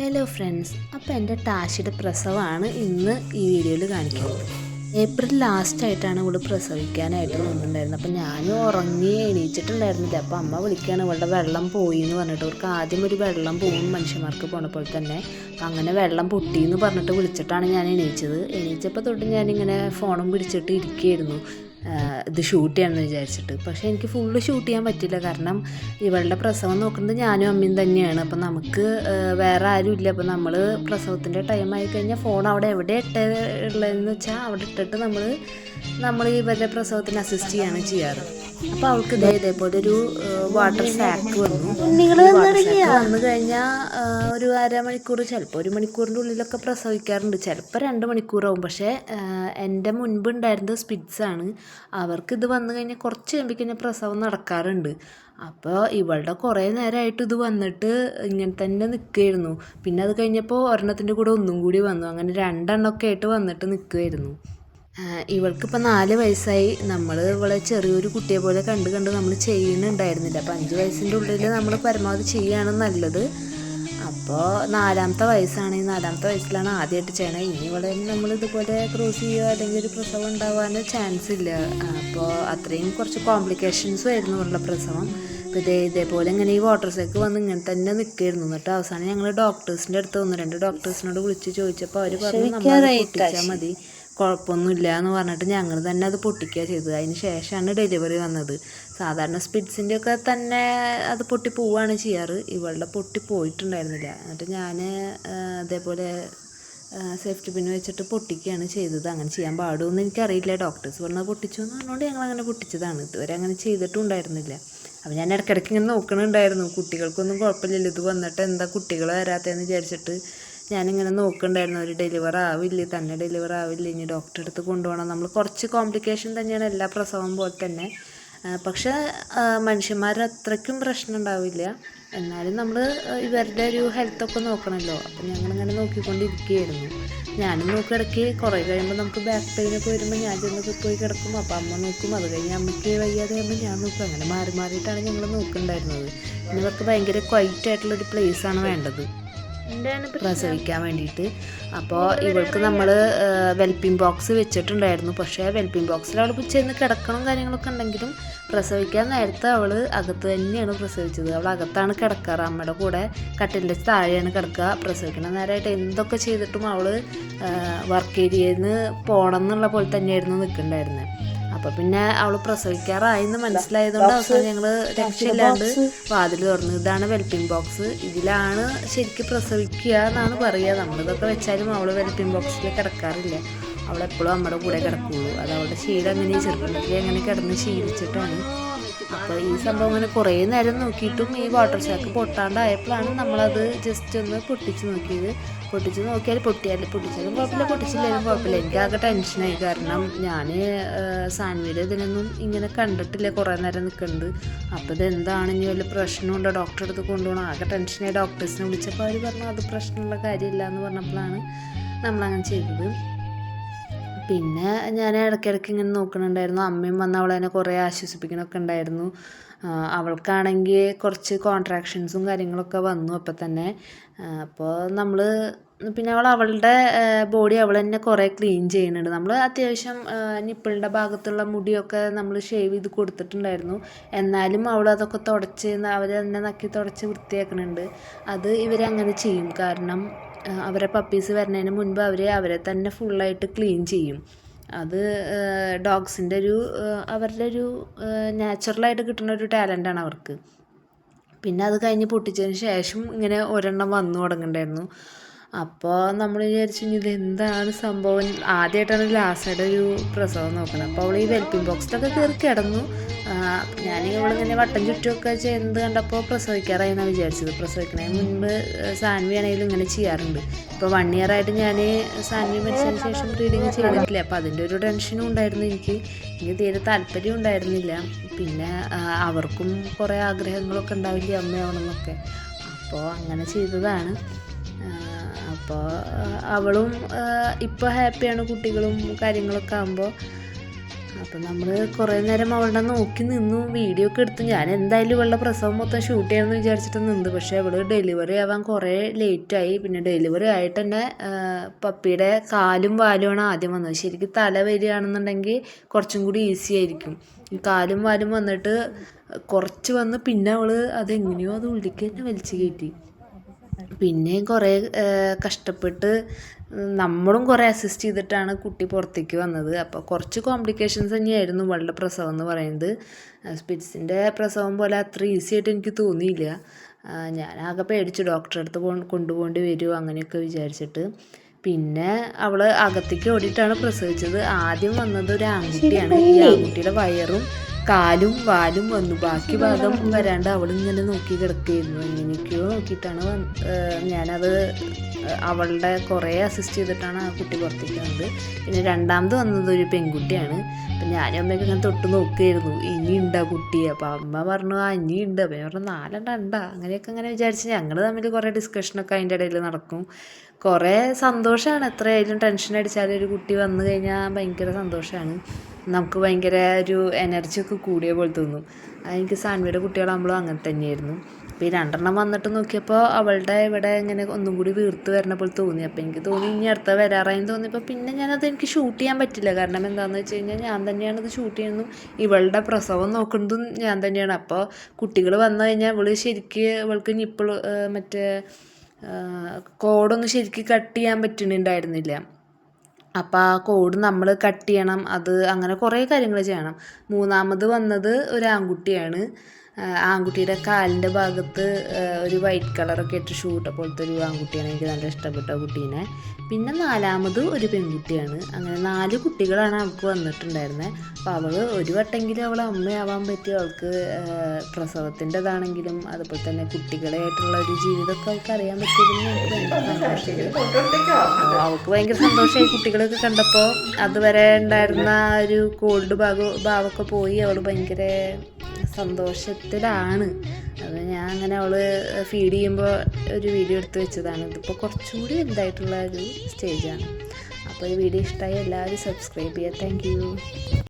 Hello friends അപ്പോൾ എന്റെ ടാഷിയുടെ പ്രസവമാണ് ഇന്ന് ഈ വീഡിയോയിൽ കാണിക്കുന്നത്. ഏപ്രിൽ ലാസ്റ്റ് ആയിട്ടാണ് ഇവിടെ പ്രസവിക്കാനായിട്ട് നിന്നിട്ടുണ്ടായിരുന്നത് അപ്പോൾ ഞാനും ഉറങ്ങി എണീച്ചിട്ടുണ്ടായിരുന്നില്ല. അപ്പോൾ അമ്മ വിളിക്കുകയാണ് ഇവളുടെ വെള്ളം പോയി എന്ന് പറഞ്ഞിട്ട്. അവർക്ക് ആദ്യം ഒരു വെള്ളം പോകും മനുഷ്യന്മാർക്ക് പോണപ്പോൾ തന്നെ. അങ്ങനെ വെള്ളം പൊട്ടി എന്ന് പറഞ്ഞിട്ട് വിളിച്ചിട്ടാണ് ഞാൻ എണീച്ചത്. എണീച്ചപ്പോൾ തൊട്ട് ഞാനിങ്ങനെ ഫോണും പിടിച്ചിട്ട് ഇരിക്കുകയായിരുന്നു. ഇത് ഷൂട്ട് ചെയ്യണമെന്ന് വിചാരിച്ചിട്ട്. പക്ഷേ എനിക്ക് ഫുള്ള് ഷൂട്ട് ചെയ്യാൻ പറ്റില്ല കാരണം ഇവളുടെ പ്രസവം നോക്കുന്നത് ഞാനും അമ്മയും തന്നെയാണ്. അപ്പം നമുക്ക് വേറെ ആരും ഇല്ല അപ്പം നമ്മൾ പ്രസവത്തിന്റെ ടൈം ആയി കഴിഞ്ഞാൽ ഫോൺ അവിടെ എവിടെ ഇട്ടുള്ളതെന്ന് വെച്ചാൽ അവിടെ ഇട്ടിട്ട് നമ്മൾ നമ്മൾ ഇവരുടെ പ്രസവത്തിന് അസിസ്റ്റ് ചെയ്യാണ് ചെയ്യാറ്. അപ്പോൾ അവൾക്ക് ഇതേ ഇതേപോലെ ഒരു വാട്ടർ സാക്ക് വന്നു. നിങ്ങൾ സാക്ക് വന്നു കഴിഞ്ഞാൽ ഒരു അരമണിക്കൂർ ചിലപ്പോൾ ഒരു മണിക്കൂറിന്റെ ഉള്ളിലൊക്കെ പ്രസവിക്കാറുണ്ട്. ചിലപ്പോൾ രണ്ട് മണിക്കൂറാവും. പക്ഷേ എന്റെ മുൻപ് ഉണ്ടായിരുന്നത് സ്പിഡ്സാണ് അവർക്ക് ഇത് വന്നു കഴിഞ്ഞാൽ കുറച്ച് കഴിയുമ്പോൾ കഴിഞ്ഞാൽ പ്രസവം നടക്കാറുണ്ട്. അപ്പോൾ ഇവളുടെ കുറേ നേരമായിട്ട് ഇത് വന്നിട്ട് ഇങ്ങനെ തന്നെ നിൽക്കുമായിരുന്നു പിന്നെ അത് കഴിഞ്ഞപ്പോൾ ഒരെണ്ണത്തിന്റെ കൂടെ ഒന്നും കൂടി വന്നു. അങ്ങനെ രണ്ടെണ്ണമൊക്കെ ആയിട്ട് വന്നിട്ട് നിൽക്കുമായിരുന്നു ഇവൾക്കിപ്പോൾ നാല് വയസ്സായി. നമ്മൾ ഇവളെ ചെറിയൊരു കുട്ടിയെ പോലെ കണ്ട് കണ്ട് നമ്മൾ ചെയ്യുന്നുണ്ടായിരുന്നില്ല. അപ്പോൾ അഞ്ച് വയസ്സിന്റെ ഉള്ളിൽ നമ്മൾ പരമാവധി ചെയ്യുകയാണ് നല്ലത്. അപ്പോൾ നാലാമത്തെ വയസ്സാണ്. ഈ നാലാമത്തെ വയസ്സിലാണ് ആദ്യമായിട്ട് ചെയ്യണത് ഇനി ഇവിടെ നമ്മൾ ഇതുപോലെ ക്രോസ് ചെയ്യുക അല്ലെങ്കിൽ ഒരു പ്രസവം ഉണ്ടാവാൻ ചാൻസ് ഇല്ല. അപ്പോൾ അത്രയും കുറച്ച് കോംപ്ലിക്കേഷൻസും ആയിരുന്നു ഇവളുടെ പ്രസവം. അപ്പോൾ ഇതേ ഇതേപോലെ ഇങ്ങനെ ഈ വാട്ടർ സൈക്കിൾ വന്ന് ഇങ്ങനെ തന്നെ നിൽക്കുകയായിരുന്നു. എന്നിട്ട് അവസാനം ഞങ്ങൾ ഡോക്ടേഴ്സിന്റെ അടുത്ത് ഒന്ന് രണ്ട് ഡോക്ടേഴ്സിനോട് വിളിച്ച് ചോദിച്ചപ്പോൾ അവർ പറഞ്ഞു നമ്മൾ മതി. കുഴപ്പമൊന്നുമില്ല എന്ന് പറഞ്ഞിട്ട് ഞങ്ങൾ തന്നെ അത് പൊട്ടിക്കുക ചെയ്തത്. അതിന് ശേഷമാണ് ഡെലിവറി വന്നത്. സാധാരണ സ്പിഡ്സിന്റെ ഒക്കെ തന്നെ അത് പൊട്ടി പോവുകയാണ് ചെയ്യാറ്. ഇവളുടെ പൊട്ടി പോയിട്ടുണ്ടായിരുന്നില്ല. എന്നിട്ട് ഞാൻ അതേപോലെ സേഫ്റ്റി പിൻ വെച്ചിട്ട് പൊട്ടിക്കുകയാണ് ചെയ്തത്. അങ്ങനെ ചെയ്യാൻ പാടുമെന്ന് എനിക്കറിയില്ല. ഡോക്ടേഴ്സ് പറഞ്ഞത് പൊട്ടിച്ചു എന്ന് പറഞ്ഞുകൊണ്ട് ഞങ്ങൾ അങ്ങനെ പൊട്ടിച്ചതാണ്. ഇതുവരെ അങ്ങനെ ചെയ്തിട്ടും ഉണ്ടായിരുന്നില്ല അപ്പോൾ ഞാൻ ഇടയ്ക്കിടയ്ക്ക് ഇങ്ങനെ നോക്കണുണ്ടായിരുന്നു. കുട്ടികൾക്കൊന്നും കുഴപ്പമില്ലല്ലോ. ഇത് വന്നിട്ട് എന്താ കുട്ടികൾ വരാത്തതെന്ന് വിചാരിച്ചിട്ട് ഞാനിങ്ങനെ നോക്കുന്നുണ്ടായിരുന്നു ഒരു ഡെലിവർ ആവില്ല തന്നെ ഡെലിവർ ആവില്ല ഇനി ഡോക്ടറെ അടുത്ത് കൊണ്ടുപോകണം. നമ്മൾ കുറച്ച് കോംപ്ലിക്കേഷൻ തന്നെയാണ് എല്ലാ പ്രസവം പോലെ തന്നെ. പക്ഷെ മനുഷ്യന്മാർ അത്രയ്ക്കും പ്രശ്നം ഉണ്ടാവില്ല. എന്നാലും നമ്മൾ ഇവരുടെ ഒരു ഹെൽത്തൊക്കെ നോക്കണമല്ലോ അപ്പം ഞങ്ങളിങ്ങനെ നോക്കിക്കൊണ്ടിരിക്കുകയായിരുന്നു. ഞാനും നോക്കി ഇടയ്ക്ക് കുറേ കഴിയുമ്പോൾ നമുക്ക് ബാക്ക് പെയിനൊക്കെ വരുമ്പോൾ ഞാൻ ചെന്നൊക്കെ പോയി കിടക്കും. അപ്പം അമ്മ നോക്കും. അത് കഴിഞ്ഞ് അമ്മയ്ക്ക് വയ്യാതെ ആകുമ്പോൾ ഞാൻ നോക്കും. അങ്ങനെ മാറി മാറിയിട്ടാണ് ഞങ്ങൾ നോക്കുന്നുണ്ടായിരുന്നത് ഇവർക്ക് ഭയങ്കര ക്വൈറ്റ് ആയിട്ടുള്ളൊരു പ്ലേസാണ് വേണ്ടത്. പ്രസവിക്കാൻ വേണ്ടിയിട്ട്. അപ്പോൾ ഇവൾക്ക് നമ്മൾ വെൽപ്പിംഗ് ബോക്സ് വെച്ചിട്ടുണ്ടായിരുന്നു. പക്ഷേ വെൽപ്പിംഗ് ബോക്സിൽ അവൾ ചെന്ന് കിടക്കണം കാര്യങ്ങളൊക്കെ ഉണ്ടെങ്കിലും പ്രസവിക്കാൻ നേരത്തെ അവൾ അകത്ത് തന്നെയാണ് പ്രസവിച്ചത്. അവൾ അകത്താണ് കിടക്കാറ്. അമ്മയുടെ കൂടെ കട്ടിലിന്റെ താഴെയാണ് കിടക്കുക. പ്രസവിക്കണ നേരമായിട്ട് എന്തൊക്കെ ചെയ്തിട്ടും അവൾ വർക്ക് ഏരിയയിൽ നിന്ന് പോകണം എന്നുള്ള പോലെ തന്നെയായിരുന്നു നിൽക്കുന്നുണ്ടായിരുന്നത് അപ്പോൾ പിന്നെ അവൾ പ്രസവിക്കാറായിന്ന് മനസ്സിലായതുകൊണ്ട് അവസാനം ഞങ്ങൾ രക്ഷയില്ലാണ്ട് വാതിൽ തുറന്നു. ഇതാണ് വെൽപ്പിംഗ് ബോക്സ്. ഇതിലാണ് ശരിക്കും പ്രസവിക്കുക എന്നാണ് പറയുക നമ്മളിതൊക്കെ വെച്ചാലും അവൾ വെൽപ്പിംഗ് ബോക്സിൽ കിടക്കാറില്ല. അവളെപ്പോഴും നമ്മുടെ കൂടെ കിടക്കുള്ളൂ. അത് അവളുടെ ശീലം അങ്ങനെ ചെറുപ്പത്തിൽ അങ്ങനെ കിടന്ന് ശീലിച്ചിട്ടാണ്. അപ്പോൾ ഈ സംഭവം അങ്ങനെ കുറേ നേരം നോക്കിയിട്ടും ഈ വാട്ടർ ചാക്ക് പൊട്ടാണ്ടായപ്പോഴാണ് നമ്മളത് ജസ്റ്റ് ഒന്ന് പൊട്ടിച്ച് നോക്കിയത്. പൊട്ടിച്ച് നോക്കിയാൽ പൊട്ടിയാൽ പൊട്ടിച്ചാലും കുഴപ്പമില്ല. പൊട്ടിച്ചില്ലാലും കുഴപ്പമില്ല. എനിക്ക് ആകെ ടെൻഷനായി കാരണം ഞാൻ സാൻവിയുടെ ഇതിനൊന്നും ഇങ്ങനെ കണ്ടിട്ടില്ല. കുറേ നേരം നിൽക്കുന്നുണ്ട് അപ്പോൾ ഇത് ഇനി വല്ല പ്രശ്നമുണ്ടോ? ഡോക്ടറെ അടുത്ത് കൊണ്ടുപോകണം. ആകെ ടെൻഷനായി ഡോക്ടേഴ്സിനെ വിളിച്ചപ്പോൾ അവർ പറഞ്ഞു അത് പ്രശ്നമുള്ള കാര്യമില്ല എന്ന് പറഞ്ഞപ്പോഴാണ് നമ്മളങ്ങനെ ചെയ്തത്. പിന്നെ ഞാൻ ഇടയ്ക്കിടയ്ക്ക് ഇങ്ങനെ നോക്കുന്നുണ്ടായിരുന്നു അമ്മയും വന്ന് അവളെന്നെ കുറേ ആശ്വസിപ്പിക്കണൊക്കെ ഉണ്ടായിരുന്നു. അവൾക്കാണെങ്കിൽ കുറച്ച് കോൺട്രാക്ഷൻസും കാര്യങ്ങളൊക്കെ വന്നു അപ്പം തന്നെ. അപ്പോൾ നമ്മൾ പിന്നെ അവൾ അവളുടെ ബോഡി അവൾ തന്നെ കുറേ ക്ലീൻ ചെയ്യുന്നുണ്ട്. നമ്മൾ അത്യാവശ്യം നിപ്പിളിന്റെ ഭാഗത്തുള്ള മുടിയൊക്കെ നമ്മൾ ഷേവ് ചെയ്ത് കൊടുത്തിട്ടുണ്ടായിരുന്നു. എന്നാലും അവൾ അതൊക്കെ തുടച്ച് അവർ തന്നെ നക്കി തുടച്ച് വൃത്തിയാക്കുന്നുണ്ട് അത് ഇവരങ്ങനെ ചെയ്യും. കാരണം അവരെ പപ്പീസ് വരുന്നതിന് മുൻപ് അവർ അവരെ തന്നെ ഫുള്ളായിട്ട് ക്ലീൻ ചെയ്യും. അത് ഡോഗ്സിന്റെ ഒരു അവരുടെ ഒരു നാച്ചുറലായിട്ട് കിട്ടുന്ന ഒരു ടാലന്റാണ് അവർക്ക്. പിന്നെ അത് കഴിഞ്ഞ് പൊട്ടിച്ചതിന് ശേഷം ഇങ്ങനെ ഒരെണ്ണം വന്നു തുടങ്ങുന്നുണ്ടായിരുന്നു. അപ്പോൾ നമ്മൾ വിചാരിച്ചു ഇത് എന്താണ് സംഭവം? ആദ്യമായിട്ടാണ് ലാസയുടെ ഒരു പ്രസവം നോക്കുന്നത് അപ്പോൾ അവൾ ഈ വെൽപ്പിംഗ് ബോക്സിലൊക്കെ കയറി കിടന്നു. ഞാൻ ഇവളിങ്ങനെ വട്ടം ചുറ്റുമൊക്കെ ചെയ്യുന്നത് കണ്ടപ്പോൾ പ്രസവിക്കാറായി എന്നാണ് വിചാരിച്ചത്. പ്രസവിക്കുന്നതിന് മുൻപ് സാൻവി ആണെങ്കിലും ഇങ്ങനെ ചെയ്യാറുണ്ട്. ഇപ്പോൾ വൺ ഇയർ ആയിട്ട് ഞാൻ സാൻവി മരിച്ചതിന് ശേഷം ബ്രീഡിങ് ചെയ്തിട്ടില്ല. അപ്പോൾ അതിന്റെ ഒരു ടെൻഷനും ഉണ്ടായിരുന്നു എനിക്ക്. എനിക്ക് തീരെ താല്പര്യം ഉണ്ടായിരുന്നില്ല. പിന്നെ അവർക്കും കുറേ ആഗ്രഹങ്ങളൊക്കെ ഉണ്ടാവില്ലേ അമ്മയാവണമെന്നൊക്കെ. അപ്പോൾ അങ്ങനെ ചെയ്തതാണ്. അപ്പോൾ അവളും ഇപ്പോൾ ഹാപ്പിയാണ് കുട്ടികളും കാര്യങ്ങളൊക്കെ ആകുമ്പോൾ അപ്പം നമ്മൾ കുറേ നേരം അവളുടെ നോക്കി നിന്നു വീഡിയോ ഒക്കെ എടുത്തു. ഞാൻ എന്തായാലും ഇവളുടെ പ്രസവം മൊത്തം ഷൂട്ട് ചെയ്യണമെന്ന് വിചാരിച്ചിട്ട് നിന്ന് പക്ഷേ അവൾ ഡെലിവറി ആവാൻ കുറേ ലേറ്റായി പിന്നെ ഡെലിവറി ആയിട്ട് തന്നെ പപ്പിയുടെ കാലും വാലുമാണ് ആദ്യം വന്നത്. ശരിക്കും തല വരികയാണെന്നുണ്ടെങ്കിൽ കുറച്ചും കൂടി ഈസി ആയിരിക്കും. കാലും വാലും വന്നിട്ട് കുറച്ച് വന്ന് പിന്നെ അവൾ അതെങ്ങനെയോ അത് ഉള്ളിലേക്ക് തന്നെ വലിച്ചു കയറ്റി. പിന്നെയും കുറേ കഷ്ടപ്പെട്ട് നമ്മളും കുറേ അസിസ്റ്റ് ചെയ്തിട്ടാണ് കുട്ടി പുറത്തേക്ക് വന്നത്. അപ്പോൾ കുറച്ച് കോംപ്ലിക്കേഷൻസ് തന്നെയായിരുന്നു ഇവളുടെ പ്രസവം എന്ന് പറയുന്നത്. സ്പിറ്റ്സിന്റെ പ്രസവം പോലെ അത്ര ഈസി ആയിട്ട് എനിക്ക് തോന്നിയില്ല. ഞാൻ ആകെ പേടിച്ചു ഡോക്ടറെ അടുത്ത് പോ കൊണ്ടുപോകേണ്ടി വരുമോ അങ്ങനെയൊക്കെ വിചാരിച്ചിട്ട്. പിന്നെ അവൾ അകത്തേക്ക് ഓടിയിട്ടാണ് പ്രസവിച്ചത്. ആദ്യം വന്നത് ഒരു ആൺകുട്ടിയാണ്. ഈ ആൺകുട്ടിയുടെ വയറും കാലും വാലും വന്നു. ബാക്കി ഭാഗം വരാണ്ട് അവളിങ്ങനെ നോക്കി കിടക്കുകയായിരുന്നു. എങ്ങനെയൊക്കെയോ നോക്കിയിട്ടാണ് ഞാനത് അവളുടെ കുറേ അസിസ്റ്റ് ചെയ്തിട്ടാണ് ആ കുട്ടി പുറത്തേക്ക് വന്നത്. പിന്നെ രണ്ടാമത് വന്നത് ഒരു പെൺകുട്ടിയാണ്. അപ്പം ഞാനും അമ്മയൊക്കെ ഇങ്ങനെ തൊട്ട് നോക്കുകയായിരുന്നു ഇനി ഉണ്ടാ കുട്ടി? അപ്പോൾ അമ്മ പറഞ്ഞു ആ ഇനി ഉണ്ട് അപ്പം ഞാൻ പറഞ്ഞു നാലെണ്ണം ഉണ്ടാ. അങ്ങനെയൊക്കെ അങ്ങനെ വിചാരിച്ച് ഞങ്ങൾ തമ്മിൽ കുറേ ഡിസ്കഷനൊക്കെ അതിന്റെ ഇടയിൽ നടക്കും. കുറേ സന്തോഷമാണ് എത്രയായാലും ടെൻഷൻ അടിച്ചാലും ഒരു കുട്ടി വന്നു കഴിഞ്ഞാൽ ഭയങ്കര സന്തോഷമാണ് നമുക്ക് ഭയങ്കര ഒരു എനർജിയൊക്കെ കൂടിയ പോലെ തോന്നും. എനിക്ക് സാൻവിയുടെ കുട്ടികളാകുമ്പോഴും അങ്ങനെ തന്നെയായിരുന്നു. അപ്പോൾ ഈ രണ്ടെണ്ണം വന്നിട്ട് നോക്കിയപ്പോൾ അവളുടെ ഇവിടെ ഇങ്ങനെ ഒന്നും കൂടി വീർത്ത് വരണ പോലെ തോന്നി. അപ്പോൾ എനിക്ക് തോന്നി ഇനി അടുത്ത വരാറായി തോന്നിയപ്പോൾ പിന്നെ ഞാനത് എനിക്ക് ഷൂട്ട് ചെയ്യാൻ പറ്റില്ല. കാരണം എന്താണെന്ന് വെച്ച് കഴിഞ്ഞാൽ ഞാൻ തന്നെയാണ് ഇത് ഷൂട്ട് ചെയ്യുന്നതും ഇവളുടെ പ്രസവം നോക്കുന്നതും ഞാൻ തന്നെയാണ്. അപ്പോൾ കുട്ടികൾ വന്നു കഴിഞ്ഞാൽ ഇവൾ ശരിക്ക് ഇവൾക്ക് നിപ്പിൾ മറ്റേ കോഡൊന്നും ശരിക്ക് കട്ട് ചെയ്യാൻ പറ്റുന്നുണ്ടായിരുന്നില്ല അപ്പോൾ ആ കോഡ് നമ്മൾ കട്ട് ചെയ്യണം. അത് അങ്ങനെ കുറേ കാര്യങ്ങൾ ചെയ്യണം. മൂന്നാമത് വന്നത് ഒരു ആൺകുട്ടിയാണ്. ആൺകുട്ടിയുടെ കാലിന്റെ ഭാഗത്ത് ഒരു വൈറ്റ് കളറൊക്കെ ഇട്ട് ഷൂട്ട പോലത്തെ ഒരു ആൺകുട്ടിയാണ് എനിക്ക് നല്ല ഇഷ്ടപ്പെട്ട കുട്ടീനെ. പിന്നെ നാലാമത് ഒരു പെൺകുട്ടിയാണ്. അങ്ങനെ നാല് കുട്ടികളാണ് അവൾക്ക് വന്നിട്ടുണ്ടായിരുന്നത് അപ്പോൾ അവൾ ഒരു വട്ടെങ്കിലും അവൾ അമ്മയാവാൻ പറ്റി അവൾക്ക് പ്രസവത്തിന്റെതാണെങ്കിലും അതുപോലെ തന്നെ കുട്ടികളായിട്ടുള്ള ഒരു ജീവിതമൊക്കെ അവൾക്ക് അറിയാൻ സന്തോഷമുണ്ട് അവൾക്ക് ഭയങ്കര സന്തോഷമായി കുട്ടികളൊക്കെ കണ്ടപ്പോൾ അതുവരെ ഉണ്ടായിരുന്ന ആ ഒരു കോൾഡ് ഭാഗം ഭാവമൊക്കെ പോയി. അവൾ ഭയങ്കര സന്തോഷത്തിലാണ്. അത് ഞാൻ അങ്ങനെ അവൾ ഫീഡ് ചെയ്യുമ്പോൾ ഒരു വീഡിയോ എടുത്ത് വെച്ചതാണ്. ഇതിപ്പോൾ കുറച്ചും കൂടി വലുതായിട്ടുള്ള ഒരു സ്റ്റേജാണ് അപ്പോൾ ഈ വീഡിയോ ഇഷ്ടമായി എല്ലാവരും സബ്സ്ക്രൈബ് ചെയ്യുക താങ്ക്